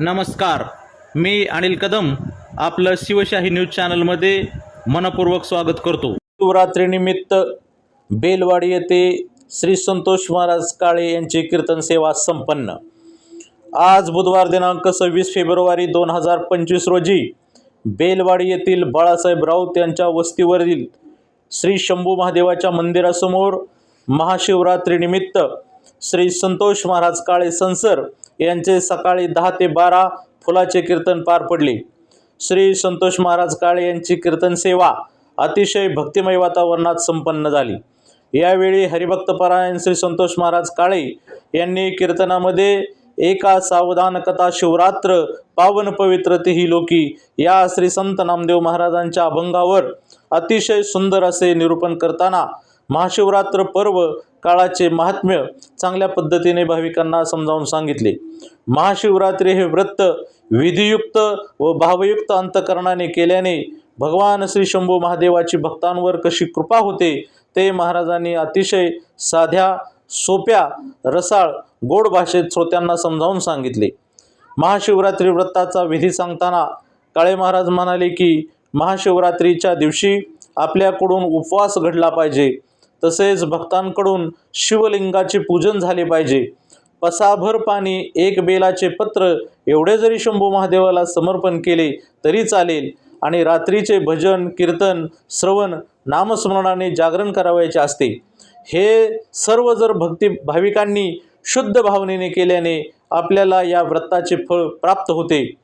नमस्कार. मी अनिल कदम आपलं शिवशाही न्यूज चॅनलमध्ये मनपूर्वक स्वागत करतो. शिवरात्रीनिमित्त बेलवाडी येथे श्री संतोष महाराज काळे यांची कीर्तन सेवा संपन्न. आज बुधवार दिनांक सव्वीस फेब्रुवारी दोन हजार पंचवीस रोजी बेलवाडी येथील बाळासाहेब राऊत यांच्या वस्तीवरील श्री शंभू महादेवाच्या मंदिरासमोर महाशिवरात्रीनिमित्त श्री संतोष महाराज काळे संसर यांचे सकाळी दहा ते बारा फुलाचे कीर्तन पार पडले. श्री संतोष महाराज काळे यांची कीर्तन सेवा अतिशय भक्तिमय वातावरणात संपन्न झाली. यावेळी हरिभक्तपरायण श्री संतोष महाराज काळे यांनी कीर्तनामध्ये एका सावधान कथा शिवरात्र पावन पवित्र तिही लोकी या श्री संत नामदेव महाराजांच्या अभंगावर अतिशय सुंदर असे निरूपण करताना महाशिवरात्र पर्व काळाचे महात्म्य चांगल्या पद्धतीने भाविकांना समजावून सांगितले. महाशिवरात्री हे व्रत विधियुक्त व भावयुक्त अंतकरणाने केल्याने भगवान श्री शंभू महादेवाची भक्तांवर कशी कृपा होते ते महाराजांनी अतिशय साध्या सोप्या रसाळ गोड भाषेत श्रोत्यांना समजावून सांगितले. महाशिवरात्री व्रताचा विधी सांगताना काळे महाराज म्हणाले की महाशिवरात्रीच्या दिवशी आपल्याकडून उपवास घडला पाहिजे. तसेच भक्तांकडून शिवलिंगाचे पूजन झाले पाहिजे. पसाभर पाणी एक बेलाचे पत्र एवढे जरी शंभू महादेवाला समर्पण केले तरी चालेल. आणि रात्रीचे भजन कीर्तन श्रवण नामस्मरणाने जागरण करावयाचे असते. हे सर्व जर भक्ती भाविकांनी शुद्ध भावनेने केल्याने आपल्याला या व्रताचे फळ प्राप्त होते.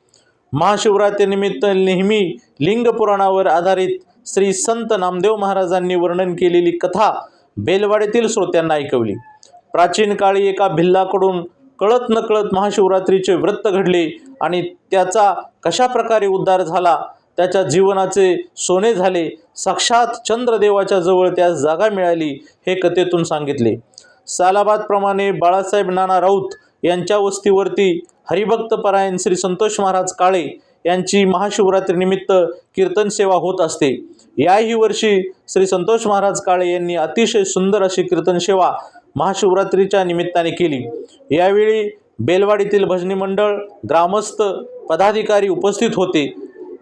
महाशिवरात्रीनिमित्त नेहमी लिंगपुराणावर आधारित श्री संत नामदेव महाराजांनी वर्णन केलेली कथा बेलवाडीतील श्रोत्यांना ऐकवली. प्राचीन काळी एका भिल्लाकडून कळत नकळत महाशिवरात्रीचे व्रत घडले आणि त्याचा कशा प्रकारे उद्धार झाला त्याच्या जीवनाचे सोने झाले साक्षात चंद्रदेवाच्या जवळ त्यास जागा मिळाली हे कथेतून सांगितले. सालाबादप्रमाणे बाळासाहेब नाना राऊत यांच्या वस्तीवरती हरिभक्त परायण श्री संतोष महाराज काळे यांची महाशिवरात्रीनिमित्त कीर्तन सेवा होत असते. याही वर्षी श्री संतोष महाराज काळे यांनी अतिशय सुंदर अशी कीर्तन सेवा महाशिवरात्रीच्या निमित्ताने केली. यावेळी बेलवाडीतील भजनी मंडळ ग्रामस्थ पदाधिकारी उपस्थित होते.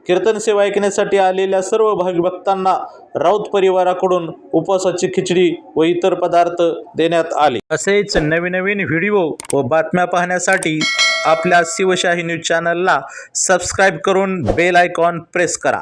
कीर्तन सेवा ऐकण्यासाठी आलेल्या सर्व भक्तांना राऊत परिवाराकडून उपवासाची खिचडी व इतर पदार्थ देण्यात आले. असेच नवीन नवीन व्हिडिओ व बातम्या पाहण्यासाठी आपल्या शिवशाही न्यूज चॅनलला सबस्क्राईब करून बेल आयकॉन प्रेस करा.